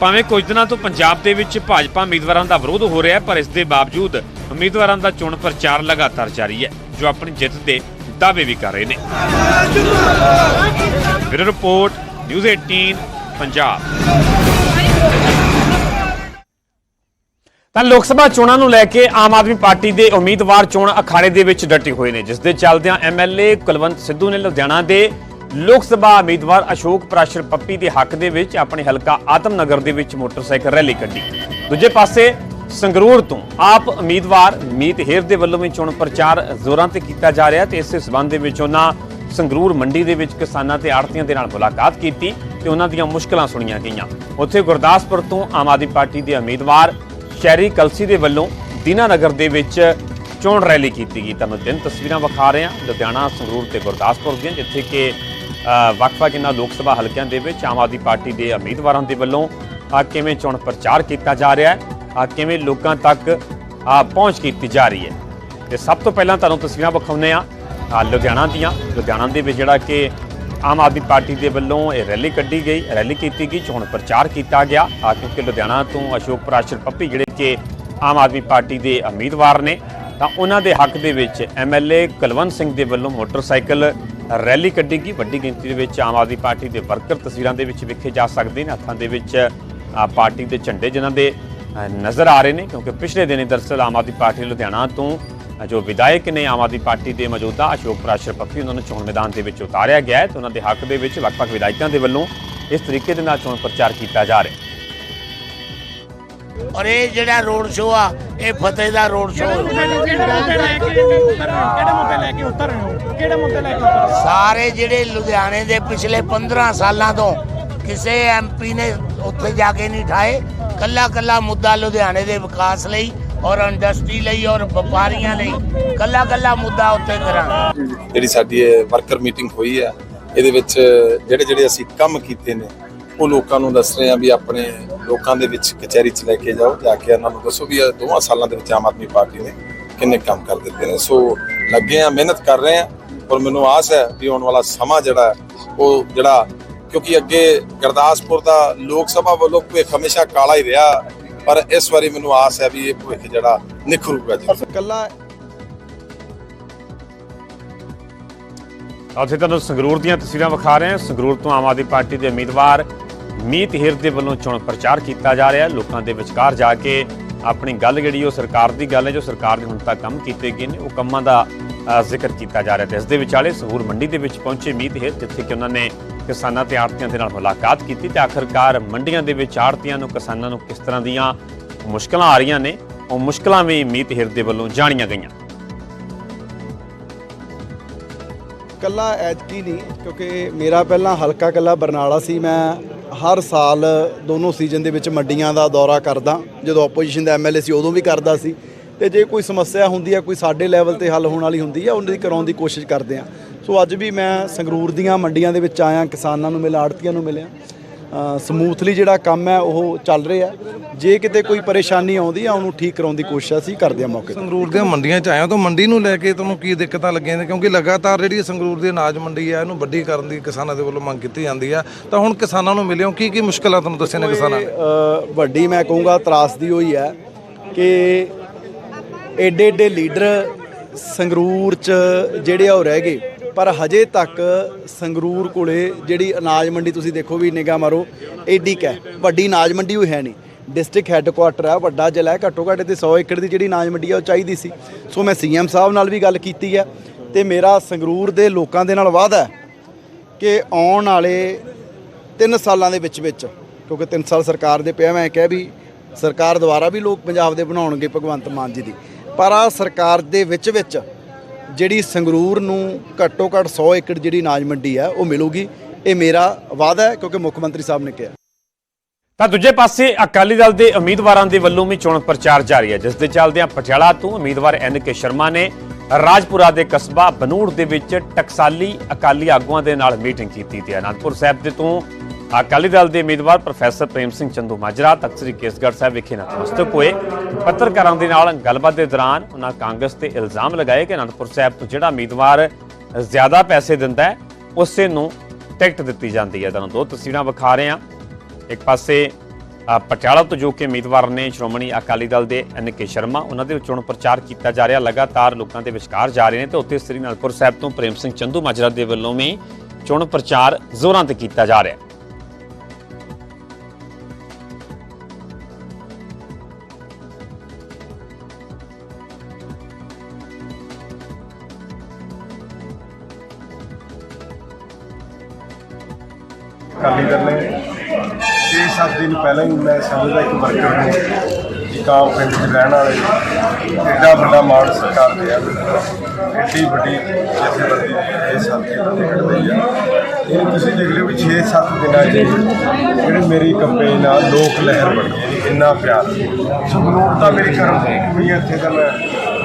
ਭਾਵੇਂ ਕੁਝ ਦਿਨਾਂ ਤੋਂ ਪੰਜਾਬ ਦੇ ਵਿੱਚ ਭਾਜਪਾ ਉਮੀਦਵਾਰਾਂ ਦਾ ਵਿਰੋਧ ਹੋ ਰਿਹਾ ਹੈ, ਪਰ ਇਸ ਦੇ ਬਾਵਜੂਦ ਉਮੀਦਵਾਰਾਂ ਦਾ ਚੋਣ ਪ੍ਰਚਾਰ ਲਗਾਤਾਰ ਜਾਰੀ ਹੈ, ਜੋ ਆਪਣੀ ਜਿੱਤ ਦੇ ਦਾਅਵੇ ਵੀ ਕਰ ਰਹੇ ਨੇ। Bureau report, news 18 Punjab. ਤਾਂ ਲੋਕ ਸਭਾ ਚੋਣਾਂ ਨੂੰ ਲੈ ਕੇ ਆਮ ਆਦਮੀ ਪਾਰਟੀ ਦੇ ਉਮੀਦਵਾਰ ਚੋਣ ਅਖਾੜੇ ਦੇ ਵਿੱਚ ਡਟੇ ਹੋਏ ਨੇ, ਜਿਸ ਦੇ ਚੱਲਦਿਆਂ ਐਮਐਲਏ ਕੁਲਵੰਤ ਸਿੱਧੂ ਨੇ ਲੁਧਿਆਣਾ ਦੇ ਲੋਕ ਸਭਾ ਉਮੀਦਵਾਰ ਅਸ਼ੋਕ ਪ੍ਰਾਸ਼ਰ ਪੱਪੀ ਦੇ ਹੱਕ ਦੇ ਵਿੱਚ ਆਪਣੇ ਹਲਕਾ ਆਤਮਨਗਰ ਦੇ ਵਿੱਚ ਮੋਟਰਸਾਈਕਲ ਰੈਲੀ ਕੱਢੀ। ਦੂਜੇ ਪਾਸੇ ਸੰਗਰੂਰ ਤੋਂ ਆਪ ਉਮੀਦਵਾਰ ਮੀਤ ਹੇਰ ਦੇ ਵੱਲੋਂ ਵੀ ਚੋਣ ਪ੍ਰਚਾਰ ਜ਼ੋਰਾਂ ਤੇ ਕੀਤਾ ਜਾ ਰਿਹਾ ਤੇ ਇਸੇ ਸਬੰਧ ਦੇ ਵਿੱਚ ਉਹਨਾਂ ਸੰਗਰੂਰ ਮੰਡੀ ਦੇ ਵਿੱਚ ਕਿਸਾਨਾਂ ਤੇ ਆੜਤੀਆਂ ਦੇ ਨਾਲ ਮੁਲਾਕਾਤ ਕੀਤੀ ਤੇ ਉਹਨਾਂ ਦੀਆਂ ਮੁਸ਼ਕਲਾਂ ਸੁਣੀਆਂ ਗਈਆਂ। ਉੱਥੇ ਗੁਰਦਾਸਪੁਰ ਤੋਂ ਆਮ ਆਦਮੀ ਪਾਰਟੀ ਦੇ ਉਮੀਦਵਾਰ ਚੈਰੀ ਕਲਸੀ ਦੇ ਵੱਲੋਂ ਦੀਨਾਨਗਰ ਦੇ ਵਿੱਚ ਚੋਣ ਰੈਲੀ ਕੀਤੀ ਗਈ। ਤੁਹਾਨੂੰ ਤਿੰਨ ਤਸਵੀਰਾਂ ਵਿਖਾ ਰਹੇ ਹਾਂ। ਲੁਧਿਆਣਾ, ਸੰਗਰੂਰ ਤੇ ਗੁਰਦਾਸਪੁਰ ਦੀਆਂ, ਜਿੱਥੇ ਕਿ ਵੱਖ-ਵੱਖ ਇਹਨਾਂ ਲੋਕ ਸਭਾ ਹਲਕਿਆਂ ਦੇ ਵਿੱਚ ਆਮ ਆਦਮੀ ਪਾਰਟੀ ਦੇ ਉਮੀਦਵਾਰਾਂ ਦੇ ਵੱਲੋਂ ਆ ਕਿਵੇਂ ਚੋਣ ਪ੍ਰਚਾਰ ਕੀਤਾ ਜਾ ਰਿਹਾ ਹੈ ਕਿਵੇਂ ਲੋਕਾਂ ਤੱਕ ਪਹੁੰਚ ਕੀਤੀ ਜਾ ਰਹੀ ਹੈ। ਤੇ ਸਭ ਤੋਂ ਪਹਿਲਾਂ ਤੁਹਾਨੂੰ ਤਸਵੀਰਾਂ ਵਿਖਾਉਂਦੇ ਆ ਆ ਲੁਧਿਆਣਾ ਦੀਆਂ। ਲੁਧਿਆਣਾ ਦੇ ਵਿੱਚ ਜਿਹੜਾ ਕਿ ਆਮ ਆਦਮੀ ਪਾਰਟੀ ਦੇ ਵੱਲੋਂ ਇਹ ਰੈਲੀ ਕੱਢੀ ਗਈ। ਰੈਲੀ ਕੀਤੀ ਗਈ ਚੋਣ ਪ੍ਰਚਾਰ ਕੀਤਾ ਗਿਆ। ਕਿਉਂਕਿ ਲੁਧਿਆਣਾ ਤੋਂ ਅਸ਼ੋਕ ਪ੍ਰਾਸ਼ਰ ਪੱਪੀ, ਜਿਹੜੇ ਕਿ ਆਮ ਆਦਮੀ ਪਾਰਟੀ ਦੇ ਉਮੀਦਵਾਰ ਨੇ, ਤਾਂ ਉਹਨਾਂ ਦੇ ਹੱਕ ਦੇ ਵਿੱਚ ਐਮਐਲਏ ਕੁਲਵੰਤ ਸਿੰਘ ਦੇ ਵੱਲੋਂ ਮੋਟਰਸਾਈਕਲ ਰੈਲੀ ਕੱਢੀ ਗਈ। ਵੱਡੀ ਗਿਣਤੀ ਦੇ ਵਿੱਚ ਆਮ ਆਦਮੀ ਪਾਰਟੀ ਦੇ ਵਰਕਰ ਤਸਵੀਰਾਂ ਦੇ ਵਿੱਚ ਵੇਖੇ ਜਾ ਸਕਦੇ ਨੇ। ਹੱਥਾਂ ਦੇ ਵਿੱਚ ਪਾਰਟੀ ਦੇ ਝੰਡੇ ਜਿਨ੍ਹਾਂ ਦੇ ਨਜ਼ਰ ਆ ਰਹੇ ਨੇ, ਕਿਉਂਕਿ ਪਿਛਲੇ ਦਿਨੀ ਦਰਸਲ ਆਮ ਆਦਮੀ ਪਾਰਟੀ ਲੁਧਿਆਣਾ ਤੋਂ ਜੋ ਵਿਧਾਇਕ ਨੇ ਆਮ ਆਦਮੀ ਪਾਰਟੀ ਦੇ ਮੌਜੂਦਾ ਅਸ਼ੋਕ ਪ੍ਰਾਸ਼ਰ ਪੱਪੀ ਉਹਨਾਂ ਨੂੰ ਚੋਣ ਮੈਦਾਨ ਦੇ ਵਿੱਚ ਉਤਾਰਿਆ ਗਿਆ ਹੈ ਤੇ ਉਹਨਾਂ ਦੇ ਹੱਕ ਦੇ ਵਿੱਚ ਵੱਖ-ਵੱਖ ਵਿਧਾਇਕਾਂ ਦੇ ਵੱਲੋਂ ਇਸ ਤਰੀਕੇ ਦੇ ਨਾਲ ਚੋਣ ਪ੍ਰਚਾਰ ਕੀਤਾ ਜਾ ਰਿਹਾ ਹੈ। ਔਰ ਇਹ ਜਿਹੜਾ ਰੋਡ ਸ਼ੋਅ ਆ ਇਹ ਫਤਿਹ ਦਾ ਰੋਡ ਸ਼ੋਅ ਸਾਰੇ ਜਿਹੜੇ ਲੁਧਿਆਣੇ ਦੇ ਪਿਛਲੇ 15 ਸਾਲਾਂ ਤੋਂ ਕਿਸੇ ਐਮਪੀ ਨੇ ਉੱਥੇ ਜਾ ਕੇ ਨਹੀਂ ਠਾਏ ਕੱਲਾ ਕੱਲਾ ਮੁੱਦਾ ਲੁਧਿਆਣੇ ਦੇ ਵਿਕਾਸ ਲਈ ਔਰ ਇੰਡਸਟਰੀ ਲਈ ਔਰ ਵਪਾਰੀਆਂ ਲਈ ਕੱਲਾ ਕੱਲਾ ਮੁੱਦਾ ਉੱਤੇ ਕਰਾਂਗੇ। ਜਿਹੜੀ ਸਾਡੀ ਵਰਕਰ ਮੀਟਿੰਗ ਹੋਈ ਹੈ ਇਹਦੇ ਵਿੱਚ ਜਿਹੜੇ ਜਿਹੜੇ ਅਸੀਂ ਕੰਮ ਕੀਤੇ ਨੇ, ਉਹ ਲੋਕਾਂ ਨੂੰ ਦੱਸ ਰਹੇ ਆ ਵੀ ਆਪਣੇ ਲੋਕਾਂ ਦੇ ਵਿੱਚ ਕਚਹਿਰੀ 'ਚ ਲੈ ਕੇ ਜਾਓ, ਜਾ ਕੇ ਉਹਨਾਂ ਨੂੰ ਦੱਸੋ ਵੀ ਇਹ ਦੋਵਾਂ ਸਾਲਾਂ ਦੇ ਵਿੱਚ ਆਮ ਆਦਮੀ ਪਾਰਟੀ ਨੇ ਕਿੰਨੇ ਕੰਮ ਕਰ ਦਿੱਤੇ ਨੇ। ਸੋ ਲੱਗੇ ਆ, ਮਿਹਨਤ ਕਰ ਰਹੇ ਆ ਔਰ ਮੈਨੂੰ ਆਸ ਹੈ ਵੀ ਆਉਣ ਵਾਲਾ ਸਮਾਂ ਜਿਹੜਾ, ਉਹ ਜਿਹੜਾ, ਕਿਉਂਕਿ ਅੱਗੇ ਗੁਰਦਾਸਪੁਰ ਦਾ ਲੋਕ ਸਭਾ ਵੱਲੋਂ ਭਵਿੱਖ ਹਮੇਸ਼ਾ ਕਾਲਾ ਹੀ ਰਿਹਾ। ਪਰ ਇਸ ਵਾਰੀ ਮੈਨੂੰ ਆਸ ਹੈ ਵੀ ਇਹ ਭਵਿੱਖ ਜਿਹੜਾ ਨਿਖਰੂਗਾ ਜੀ। ਕੱਲਾ ਅਸੀਂ ਤੁਹਾਨੂੰ ਸੰਗਰੂਰ ਦੀਆਂ ਤਸਵੀਰਾਂ ਵਿਖਾ ਰਹੇ ਹਾਂ। ਸੰਗਰੂਰ ਤੋਂ ਆਮ ਆਦਮੀ ਪਾਰਟੀ ਦੇ ਉਮੀਦਵਾਰ ਮੀਤ ਹਿਰ ਦੇ ਵੱਲੋਂ ਚੋਣ ਪ੍ਰਚਾਰ ਕੀਤਾ ਜਾ ਰਿਹਾ ਹੈ। ਲੋਕਾਂ ਦੇ ਵਿਚਕਾਰ ਜਾ ਕੇ ਆਪਣੀ ਗੱਲ ਜਿਹੜੀ ਉਹ ਸਰਕਾਰ ਦੀ ਗੱਲ ਹੈ, ਜੋ ਸਰਕਾਰ ਨੇ ਹੁਣ ਤੱਕ ਕੰਮ ਕੀਤੇ ਗਏ ਨੇ, ਉਹ ਕੰਮਾਂ ਦਾ ਜ਼ਿਕਰ ਕੀਤਾ ਜਾ ਰਿਹਾ ਤੇ ਇਸ ਦੇ ਵਿਚਾਲੇ ਸੰਗਰੂਰ ਮੰਡੀ ਦੇ ਵਿੱਚ ਪਹੁੰਚੇ ਮੀਤ ਹਿਰ ਜਿੱਥੇ ਕਿ ਉਹਨਾਂ ਨੇ ਕਿਸਾਨਾਂ ਤੇ ਆੜਤੀਆਂ ਦੇ ਨਾਲ ਮੁਲਾਕਾਤ ਕੀਤੀ ਤੇ ਆਖਰਕਾਰ ਮੰਡੀਆਂ ਦੇ ਵਿੱਚ ਆੜਤੀਆਂ ਨੂੰ, ਕਿਸਾਨਾਂ ਨੂੰ ਕਿਸ ਤਰ੍ਹਾਂ ਦੀਆਂ ਮੁਸ਼ਕਲਾਂ ਆ ਰਹੀਆਂ ਨੇ, ਉਹ ਮੁਸ਼ਕਲਾਂ ਵੀ ਮੀਤ ਹਿਰ ਦੇ ਵੱਲੋਂ ਜਾਣੀਆਂ ਗਈਆਂ। ਕੱਲਾ ਐਤਕੀ ਨਹੀਂ, ਕਿਉਂਕਿ ਮੇਰਾ ਪਹਿਲਾਂ ਹਲਕਾ ਕੱਲਾ ਬਰਨਾਲਾ ਸੀ, ਮੈਂ ਹਰ ਸਾਲ ਦੋਨੋਂ ਸੀਜ਼ਨ ਦੇ ਵਿੱਚ ਮੰਡੀਆਂ ਦਾ ਦੌਰਾ ਕਰਦਾ। ਜਦੋਂ ਆਪੋਜੀਸ਼ਨ ਦਾ ਐਮਐਲਏ ਸੀ, ਉਦੋਂ ਵੀ ਕਰਦਾ ਸੀ। ਤੇ ਜੇ ਕੋਈ ਸਮੱਸਿਆ ਹੁੰਦੀ ਹੈ ਕੋਈ ਸਾਡੇ ਲੈਵਲ ਤੇ ਹੱਲ ਹੋਣ ਵਾਲੀ ਹੁੰਦੀ ਹੈ ਉਹਨਾਂ ਦੀ ਕਰਾਉਣ ਦੀ ਕੋਸ਼ਿਸ਼ ਕਰਦੇ ਆ। ਸੋ ਅੱਜ ਵੀ ਮੈਂ ਸੰਗਰੂਰ ਦੀਆਂ ਮੰਡੀਆਂ ਦੇ ਵਿੱਚ ਆਇਆ, ਕਿਸਾਨਾਂ ਨੂੰ ਮਿਲਿਆ, ਆੜਤੀਆਂ ਨੂੰ ਮਿਲਿਆ। ਸਮੂਥਲੀ ਜਿਹੜਾ ਕੰਮ ਹੈ ਉਹ ਚੱਲ ਰਿਹਾ ਜੇ ਕਿਤੇ ਕੋਈ ਪਰੇਸ਼ਾਨੀ ਆਉਂਦੀ ਆ ਉਹਨੂੰ ਠੀਕ ਕਰਾਉਣ ਦੀ ਕੋਸ਼ਿਸ਼ ਅਸੀਂ ਕਰਦੇ ਆ ਮੌਕੇ ਤੇ। ਸੰਗਰੂਰ ਦੀਆਂ ਮੰਡੀਆਂ 'ਚ ਆਇਆ ਤਾਂ ਮੰਡੀ ਨੂੰ ਲੈ ਕੇ ਤੁਹਾਨੂੰ ਕੀ ਦਿੱਕਤਾਂ ਲੱਗੀਆਂ ਨੇ? ਕਿਉਂਕਿ ਲਗਾਤਾਰ ਜਿਹੜੀ ਸੰਗਰੂਰ ਦੀ ਅਨਾਜ ਮੰਡੀ ਹੈ ਇਹਨੂੰ ਵੱਡੀ ਕਰਨ ਦੀ ਕਿਸਾਨਾਂ ਦੇ ਵੱਲੋਂ ਮੰਗ ਕੀਤੀ ਜਾਂਦੀ ਆ। ਤਾਂ ਹੁਣ ਕਿਸਾਨਾਂ ਨੂੰ ਮਿਲਿਓ ਕੀ ਕੀ ਮੁਸ਼ਕਲਾਂ ਤੁਹਾਨੂੰ ਦੱਸੀਆਂ ਨੇ ਕਿਸਾਨਾਂ ਨੇ? ਅ, ਵੱਡੀ ਮੈਂ ਕਹੂੰਗਾ ਤਰਾਸਦੀ ਹੋਈ ਹੈ ਕਿ ਏਡੇ ਏਡੇ ਲੀਡਰ ਸੰਗਰੂਰ ਚ ਜਿਹੜੇ ਆ ਉਹ ਰਹਿ ਗਏ। ਪਰ ਹਜੇ ਤੱਕ ਸੰਗਰੂਰ ਕੋਲੇ ਜਿਹੜੀ ਅਨਾਜ ਮੰਡੀ ਤੁਸੀਂ ਦੇਖੋ ਵੀ ਨਿਗਾਹ ਮਾਰੋ ਏਡੀ ਕੈ ਵੱਡੀ ਅਨਾਜ ਮੰਡੀ ਉਹ ਹੈ ਨਹੀਂ। ਡਿਸਟ੍ਰਿਕਟ ਹੈੱਡਕੁਆਟਰ ਆ ਵੱਡਾ ਜ਼ਿਲ੍ਹਾ ਹੈ, ਘੱਟੋ ਘੱਟ ਤੇ 100 ਏਕੜ ਦੀ ਜਿਹੜੀ ਅਨਾਜ ਮੰਡੀ ਆ ਉਹ ਚਾਹੀਦੀ ਸੀ। ਸੋ ਮੈਂ ਸੀਐਮ ਸਾਹਿਬ ਨਾਲ ਵੀ ਗੱਲ ਕੀਤੀ ਹੈ ਤੇ ਮੇਰਾ ਸੰਗਰੂਰ ਦੇ ਲੋਕਾਂ ਦੇ ਨਾਲ ਵਾਅਦਾ ਹੈ ਕਿ ਆਉਣ ਵਾਲੇ 3 ਸਾਲਾਂ ਦੇ ਵਿੱਚ ਵਿੱਚ, ਕਿਉਂਕਿ 3 ਸਾਲ ਸਰਕਾਰ ਦੇ ਪਿਆ, ਮੈਂ ਕਿਹਾ ਵੀ ਸਰਕਾਰ ਦੁਆਰਾ ਵੀ ਲੋਕ ਪੰਜਾਬ ਦੇ ਬਣਾਉਣਗੇ ਭਗਵੰਤ ਮਾਨ ਜੀ ਦੀ। ਪਰ ਆ ਸਰਕਾਰ ਦੇ ਵਿੱਚ ਵਿੱਚ ਜਿਹੜੀ ਸੰਗਰੂਰ ਨੂੰ ਘੱਟੋ ਘੱਟ 100 ਏਕੜ ਜਿਹੜੀ ਅਨਾਜ ਮੰਡੀ ਆ ਉਹ ਮਿਲੂਗੀ। ਇਹ ਮੇਰਾ ਵਾਅਦਾ ਹੈ, ਕਿਉਂਕਿ ਮੁੱਖ ਮੰਤਰੀ ਸਾਹਿਬ ਨੇ ਕਿਹਾ। ਤਾਂ ਦੂਜੇ ਪਾਸੇ ਅਕਾਲੀ ਦਲ ਦੇ ਉਮੀਦਵਾਰਾਂ ਦੇ ਵੱਲੋਂ ਵੀ ਚੋਣ ਪ੍ਰਚਾਰ ਜਾਰੀ ਹੈ। ਜਿਸ ਦੇ ਚੱਲਦਿਆਂ ਪਟਿਆਲਾ ਤੋਂ ਉਮੀਦਵਾਰ ਐਨ ਕੇ ਸ਼ਰਮਾ ਨੇ ਰਾਜਪੁਰਾ ਦੇ ਕਸਬਾ ਬਨੂੜ ਦੇ ਵਿੱਚ ਟਕਸਾਲੀ ਅਕਾਲੀ ਆਗੂਆਂ ਦੇ ਨਾਲ ਮੀਟਿੰਗ ਕੀਤੀ ਤੇ ਅਨੰਦਪੁਰ ਸਾਹਿਬ ਦੇ ਤੋਂ ਅਕਾਲੀ ਦਲ ਦੇ ਉਮੀਦਵਾਰ ਪ੍ਰੋਫੈਸਰ ਪ੍ਰੇਮ ਸਿੰਘ ਚੰਦੂ ਮਾਜਰਾ, ਤਖਤ ਸ੍ਰੀ ਕੇਸਗੜ੍ਹ ਸਾਹਿਬ ਵਿਖੇ ਨਤਮਸਤਕ ਹੋਏ। ਪੱਤਰਕਾਰਾਂ ਦੇ ਨਾਲ ਗੱਲਬਾਤ ਦੇ ਦੌਰਾਨ ਉਹਨਾਂ ਕਾਂਗਰਸ ਤੇ ਇਲਜ਼ਾਮ ਲਗਾਏ ਕਿ ਅਨੰਦਪੁਰ ਸਾਹਿਬ ਤੋਂ ਜਿਹੜਾ ਉਮੀਦਵਾਰ ਜ਼ਿਆਦਾ ਪੈਸੇ ਦਿੰਦਾ ਹੈ, ਉਸੇ ਨੂੰ ਟਿਕਟ ਦਿੱਤੀ ਜਾਂਦੀ ਹੈ। ਤੁਹਾਨੂੰ ਦੋ ਤਸਵੀਰਾਂ ਵਿਖਾ ਰਹੇ ਹਾਂ। ਇੱਕ ਪਾਸੇ ਪਟਿਆਲਾ ਤੋਂ ਜੋ ਕਿ ਉਮੀਦਵਾਰ ਨੇ ਸ਼੍ਰੋਮਣੀ ਅਕਾਲੀ ਦਲ ਦੇ ਐਨ ਕੇ ਸ਼ਰਮਾ, ਉਹਨਾਂ ਦੇ ਚੋਣ ਪ੍ਰਚਾਰ ਕੀਤਾ ਜਾ ਰਿਹਾ। ਲਗਾਤਾਰ ਲੋਕਾਂ ਦੇ ਵਿਚਕਾਰ ਜਾ ਰਹੇ ਨੇ ਤੇ ਉੱਥੇ ਸ੍ਰੀ ਅਨੰਦਪੁਰ ਸਾਹਿਬ ਤੋਂ ਪ੍ਰੇਮ ਸਿੰਘ ਚੰਦੂ ਮਾਜਰਾ ਦੇ ਵੱਲੋਂ ਵੀ ਚੋਣ ਪ੍ਰਚਾਰ ਜ਼ੋਰਾਂ ਤੇ ਕੀਤਾ ਜਾ ਰਿਹਾ। ਅਕਾਲੀ ਪਹਿਲਾਂ ਹੀ ਮੈਂ ਸਮਝਦਾ ਇੱਕ ਵਰਕਰ ਨੂੰ ਇੱਕ ਆਮ ਪਿੰਡ 'ਚ ਰਹਿਣ ਵਾਲੇ ਐਡਾ ਵੱਡਾ ਮਾਣ ਸਰਕਾਰ ਦੇ ਆ। ਐਡੀ ਵੱਡੀ ਜਥੇਬੰਦੀ ਇਹ ਸਾਥੀ ਨਿਕਲਦੀ ਆ। ਇਹ ਤੁਸੀਂ ਦੇਖ ਲਿਓ ਵੀ 6-7 ਦਿਨਾਂ 'ਚ ਜਿਹੜੀ ਮੇਰੀ ਕੰਪੇਨ ਆ, ਲੋਕ ਲਹਿਰ ਬਣੀ ਹੈ ਇੰਨਾ ਪਿਆਰ। ਸੋ ਬਨੂੜ ਤਾਂ ਮੇਰੀ ਕਰਮ ਵੀ ਇੱਥੇ ਤਾਂ ਮੈਂ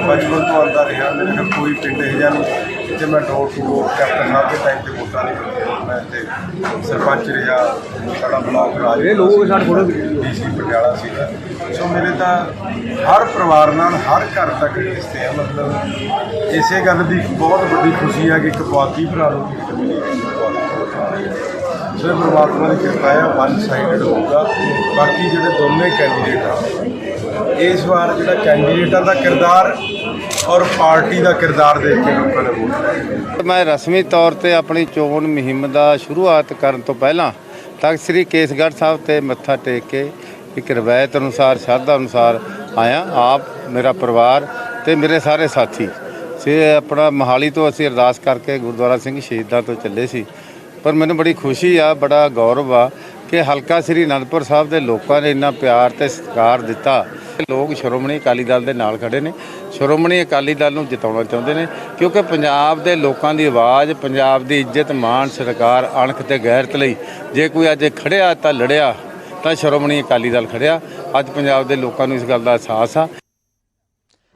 ਬਚਪਨ ਤੋਂ ਆਉਂਦਾ ਰਿਹਾ, ਮੇਰੇ ਕੋਈ ਪਿੰਡ ਇਹ ਜਿਹਾ ਤੇ ਮੈਂ ਡੋਰ ਟੂ ਡੋਰ ਕੈਪਟਨ ਸਾਹਿਬ ਦੇ ਟਾਈਮ ਤੇ ਵੋਟਾਂ ਨਹੀਂ ਪਾਉਂਦਾ ਮੈਂ ਤੇ ਸਰਪੰਚ ਰਿਹਾ ਸਾਡਾ ਬਲਾਕ ਰਾਜ ਇਹ ਲੋਕ ਸਾਡੇ ਕੋਲ ਡੀਸੀ ਪਟਿਆਲਾ ਸੀਗਾ ਸੋ ਮੇਰੇ ਤਾਂ ਹਰ ਪਰਿਵਾਰ ਨਾਲ ਹਰ ਘਰ ਤੱਕ ਰਿਸ਼ਤੇ ਆ ਮਤਲਬ ਇਸੇ ਗੱਲ ਦੀ ਬਹੁਤ ਵੱਡੀ ਖੁਸ਼ੀ ਆ ਕਿ ਇੱਕ ਭਰਾ ਨੂੰ ਮਿਲੀ ਪੁਆਤੀ ਭਰਾ ਨੂੰ। ਸੋ ਇਹ ਪ੍ਰਮਾਤਮਾ ਦੀ ਕਿਰਪਾ ਹੈ ਵਨ ਸਾਈਡਡ ਹੋਊਗਾ ਬਾਕੀ ਜਿਹੜੇ ਦੋਨੇ ਕੈਂਡੀਡੇਟ ਆ ਇਸ ਵਾਰ ਜਿਹੜਾ ਕੈਂਡੀਡੇਟਾਂ ਦਾ ਕਿਰਦਾਰ ਔਰ ਪਾਰਟੀ ਦਾ ਕਿਰਦਾਰ ਦੇਖ ਕੇ ਲੋਕਾਂ ਨੇ ਵੋਟ ਮੈਂ ਰਸਮੀ ਤੌਰ ਤੇ ਆਪਣੀ ਚੋਣ ਮੁਹਿੰਮ ਦਾ ਸ਼ੁਰੂਆਤ ਕਰਨ ਤੋਂ ਪਹਿਲਾਂ ਤਖਤ ਸ੍ਰੀ ਕੇਸਗੜ੍ਹ ਸਾਹਿਬ ਤੇ ਮੱਥਾ ਟੇਕ ਕੇ ਇੱਕ ਰਵਾਇਤ ਅਨੁਸਾਰ, ਸ਼ਰਧਾ ਅਨੁਸਾਰ ਆਇਆ। ਆਪ, ਮੇਰਾ ਪਰਿਵਾਰ ਤੇ ਮੇਰੇ ਸਾਰੇ ਸਾਥੀ। ਸੇ ਆਪਣਾ ਮਹਾਲੀ ਤੋਂ ਅਸੀਂ ਅਰਦਾਸ ਕਰਕੇ ਗੁਰਦੁਆਰਾ ਸਿੰਘ ਸ਼ਹੀਦਾਂ ਤੋਂ ਚੱਲੇ ਸੀ। ਪਰ ਮੈਨੂੰ ਬੜੀ ਖੁਸ਼ੀ ਆ, ਬੜਾ ਗੌਰਵ ਆ ਕਿ ਹਲਕਾ ਸ੍ਰੀ ਅਨੰਦਪੁਰ ਸਾਹਿਬ ਦੇ ਲੋਕਾਂ ਨੇ ਇੰਨਾ ਪਿਆਰ ਤੇ ਸਤਿਕਾਰ ਦਿੱਤਾ ਲੋਕ ਸ਼੍ਰੋਮਣੀ ਅਕਾਲੀ ਦਲ ਦੇ ਨਾਲ ਖੜੇ ਨੇ। ਸ਼੍ਰੋਮਣੀ ਅਕਾਲੀ ਦਲ ਨੂੰ ਜਿਤਾਉਣਾ ਚਾਹੁੰਦੇ ਨੇ ਕਿਉਂਕਿ ਪੰਜਾਬ ਦੇ ਲੋਕਾਂ ਦੀ ਆਵਾਜ਼, ਪੰਜਾਬ ਦੀ ਇੱਜ਼ਤ ਮਾਣ ਸਰਕਾਰ, ਅਣਖ ਤੇ ਗੈਰਤ ਲਈ ਜੇ ਕੋਈ ਅੱਜ ਖੜਿਆ ਤਾਂ ਲੜਿਆ, ਤਾਂ ਸ਼੍ਰੋਮਣੀ ਅਕਾਲੀ ਦਲ ਖੜਿਆ। ਅੱਜ ਪੰਜਾਬ ਦੇ ਲੋਕਾਂ ਨੂੰ ਇਸ ਗੱਲ ਦਾ ਅਹਿਸਾਸ ਆ।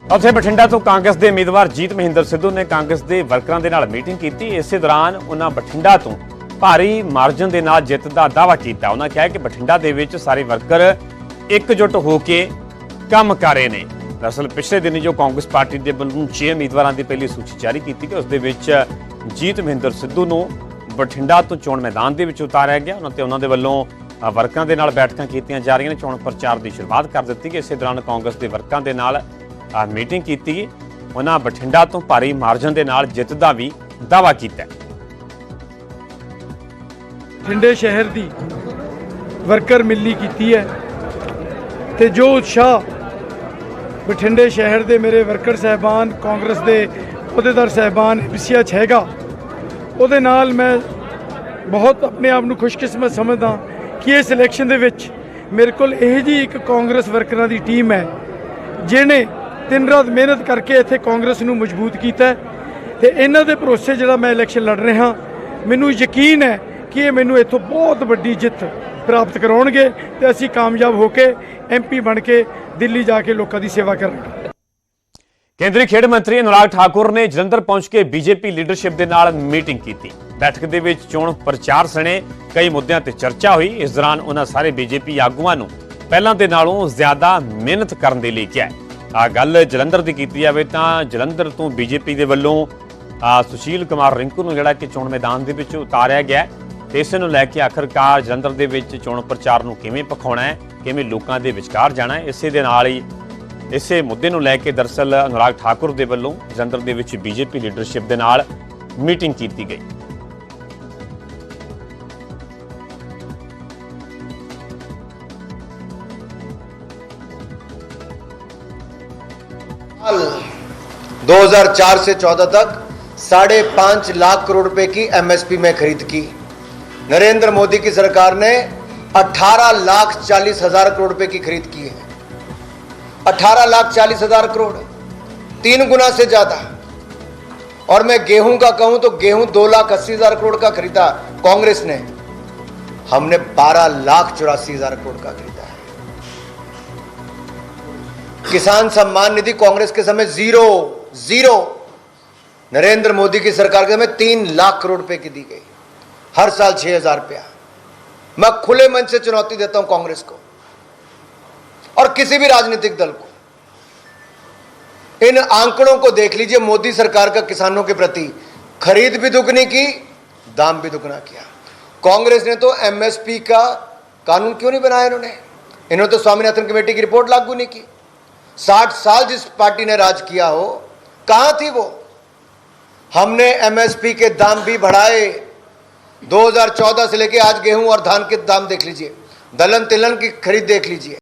ਉੱਥੇ ਬਠਿੰਡਾ ਤੋਂ ਕਾਂਗਰਸ ਦੇ ਉਮੀਦਵਾਰ ਜੀਤ ਮਹਿੰਦਰ ਸਿੱਧੂ ਨੇ ਕਾਂਗਰਸ ਦੇ ਵਰਕਰਾਂ ਦੇ ਨਾਲ ਮੀਟਿੰਗ ਕੀਤੀ। ਇਸੇ ਦੌਰਾਨ ਉਹਨਾਂ ਬਠਿੰਡਾ ਤੋਂ ਭਾਰੀ ਮਾਰਜਨ ਦੇ ਨਾਲ ਜਿੱਤ ਦਾ ਦਾਅਵਾ ਕੀਤਾ। ਉਹਨਾਂ ਕਿਹਾ ਕਿ ਬਠਿੰਡਾ ਦੇ ਵਿੱਚ ਸਾਰੇ ਵਰਕਰ ਇਕਜੁੱਟ ਹੋ ਕੇ ਕੰਮ ਕਰ ਰਹੇ ਨੇ। ਦਰਅਸਲ ਪਿਛਲੇ ਦਿਨੀ ਜੋ ਕਾਂਗਰਸ ਪਾਰਟੀ ਦੇ ਵੱਲੋਂ 6 ਉਮੀਦਵਾਰਾਂ ਦੀ ਪਹਿਲੀ ਸੂਚੀ ਜਾਰੀ ਕੀਤੀ ਗਈ, ਉਸ ਦੇ ਵਿੱਚ ਜੀਤ ਮਹਿੰਦਰ ਸਿੱਧੂ ਨੂੰ ਬਠਿੰਡਾ ਤੋਂ ਚੋਣ ਮੈਦਾਨ ਦੇ ਵਿੱਚ ਉਤਾਰਿਆ ਗਿਆ। ਉਹਨਾਂ ਤੇ ਉਹਨਾਂ ਦੇ ਵੱਲੋਂ ਵਰਕਰਾਂ ਦੇ ਨਾਲ ਬੈਠਕਾਂ ਕੀਤੀਆਂ ਜਾ ਰਹੀਆਂ ਨੇ। ਚੋਣ ਪ੍ਰਚਾਰ ਦੀ ਸ਼ੁਰੂਆਤ ਕਰ ਦਿੱਤੀ ਗਈ। ਇਸੇ ਦੌਰਾਨ ਕਾਂਗਰਸ ਦੇ ਵਰਕਰਾਂ ਦੇ ਨਾਲ ਮੀਟਿੰਗ ਕੀਤੀ ਗਈ। ਉਹਨਾਂ ਬਠਿੰਡਾ ਤੋਂ ਭਾਰੀ ਮਾਰਜਨ ਦੇ ਨਾਲ ਜਿੱਤ ਦਾ ਵੀ ਦਾਅਵਾ ਕੀਤਾ। ਬਠਿੰਡੇ ਸ਼ਹਿਰ ਦੀ ਵਰਕਰ ਮਿਲਣੀ ਕੀਤੀ ਹੈ ਤੇ ਜੋ ਉਤਸ਼ਾਹ ਬਠਿੰਡੇ ਸ਼ਹਿਰ ਦੇ ਮੇਰੇ ਵਰਕਰ ਸਹਿਬਾਨ, ਕਾਂਗਰਸ ਦੇ ਅਹੁਦੇਦਾਰ ਸਹਿਬਾਨ ਵਿਸਿਆ 'ਚ ਹੈਗਾ ਉਹਦੇ ਨਾਲ ਮੈਂ ਬਹੁਤ ਆਪਣੇ ਆਪ ਨੂੰ ਖੁਸ਼ਕਿਸਮਤ ਸਮਝਦਾ ਕਿ ਇਸ ਇਲੈਕਸ਼ਨ ਦੇ ਵਿੱਚ ਮੇਰੇ ਕੋਲ ਇਹ ਜੀ ਇੱਕ ਕਾਂਗਰਸ ਵਰਕਰਾਂ ਦੀ ਟੀਮ ਹੈ, ਜਿਹਨੇ ਦਿਨ ਰਾਤ ਮਿਹਨਤ ਕਰਕੇ ਇੱਥੇ ਕਾਂਗਰਸ ਨੂੰ ਮਜ਼ਬੂਤ ਕੀਤਾ ਹੈ ਤੇ ਇਹਨਾਂ ਦੇ ਭਰੋਸੇ ਜਿਹੜਾ ਮੈਂ ਇਲੈਕਸ਼ਨ ਲੜ ਰਿਹਾ, ਮੈਨੂੰ ਯਕੀਨ ਹੈ ਕਿ ਇਹ ਮੈਨੂੰ ਇੱਥੋਂ ਬਹੁਤ ਵੱਡੀ ਜਿੱਤ ਪ੍ਰਾਪਤ ਕਰਾਉਣਗੇ ਤੇ ਅਸੀਂ ਕਾਮਯਾਬ ਹੋ ਕੇ ਐਮਪੀ ਬਣ ਕੇ ਦਿੱਲੀ ਜਾ ਕੇ ਲੋਕਾਂ ਦੀ ਸੇਵਾ ਕਰਾਂਗੇ ਕੇਂਦਰੀ ਖੇਡ ਮੰਤਰੀ ਅਨੁਰਾਗ ਠਾਕੁਰ ਨੇ ਜਲੰਧਰ ਪਹੁੰਚ ਕੇ ਬੀਜੇਪੀ ਲੀਡਰਸ਼ਿਪ ਦੇ ਨਾਲ ਮੀਟਿੰਗ ਕੀਤੀ। ਬੈਠਕ ਦੇ ਵਿੱਚ ਚੋਣ ਪ੍ਰਚਾਰ ਸਣੇ ਕਈ ਮੁੱਦਿਆਂ ਤੇ ਚਰਚਾ ਹੋਈ। ਇਸ ਦੌਰਾਨ ਉਹਨਾਂ ਸਾਰੇ ਬੀਜੇਪੀ ਆਗੂਆਂ ਨੂੰ ਪਹਿਲਾਂ ਦੇ ਨਾਲੋਂ ਜ਼ਿਆਦਾ ਮਿਹਨਤ ਕਰਨ ਦੇ ਲਈ ਕਿਹਾ। ਆ ਗੱਲ ਜਲੰਧਰ ਦੀ ਕੀਤੀ ਜਾਵੇ ਤਾਂ ਜਲੰਧਰ ਤੋਂ ਬੀਜੇਪੀ ਦੇ ਵੱਲੋਂ ਸੁਸ਼ੀਲ ਕੁਮਾਰ ਰਿੰਕੂ ਨੂੰ ਜਿਹੜਾ ਕਿ ਚੋਣ ਮੈਦਾਨ ਦੇ ਵਿੱਚ ਉਤਾਰਿਆ ਗਿਆ। ਤੇ ਇਸ ਨੂੰ ਲੈ ਕੇ ਆਖਰਕਾਰ ਜਲੰਧਰ ਦੇ ਵਿੱਚ ਚੋਣ ਪ੍ਰਚਾਰ ਨੂੰ ਕਿਵੇਂ ਪਖਾਉਣਾ ਹੈ ਕਿਵੇਂ ਲੋਕਾਂ ਦੇ ਵਿਚਕਾਰ ਜਾਣਾ ਹੈ ਇਸੇ ਦੇ ਨਾਲ ਹੀ ਇਸੇ ਮੁੱਦੇ ਨੂੰ ਲੈ ਕੇ ਦਰਸਲ ਅਨੁਰਾਗ ਠਾਕੁਰ ਦੇ ਵੱਲੋਂ ਜਲੰਧਰ ਦੇ ਵਿੱਚ ਬੀਜੇਪੀ ਲੀਡਰਸ਼ਿਪ ਦੇ ਨਾਲ ਮੀਟਿੰਗ ਕੀਤੀ ਗਈ साल 2004 से 14 तक साढ़े पांच लाख करोड़ रुपए की एमएसपी में खरीद की नरेंद्र मोदी की सरकार ने 18 लाख चालीस हज़ार करोड़ रुपए की खरीद की है। 18 लाख चालीस हज़ार करोड़, तीन गुना से ज़्यादा। और मैं गेहूँ का कहूँ तो गेहूँ दो लाख अस्सी हज़ार करोड़ का खरीदा कांग्रेस ने। हमने 12 लाख चौरासी हज़ार करोड़ का खरीदा है। किसान सम्मान निधि कांग्रेस के समय ज़ीरो ज़ीरो। नरेंद्र मोदी की सरकार के समय तीन लाख करोड़ रुपए की दी गई। हर साल छह हज़ार रुपया। मैं खुले मन से चुनौती देता हूँ कांग्रेस को और किसी भी राजनीतिक दल को। इन आंकड़ों को देख लीजिए, मोदी सरकार का किसानों के प्रति खरीद भी दुगनी की, दाम भी दुगना किया। कांग्रेस ने तो एमएसपी का कानून क्यों नहीं बनाया इन्होंने? इन्होंने तो स्वामीनाथन कमेटी की रिपोर्ट लागू नहीं की। साठ साल जिस पार्टी ने राज किया हो, कहाँ थी वो? हमने एमएसपी के दाम भी बढ़ाए 2014 से लेके आज गेहूं और धान के दाम देख लीजिए दलहन तिलहन की खरीद देख लीजिए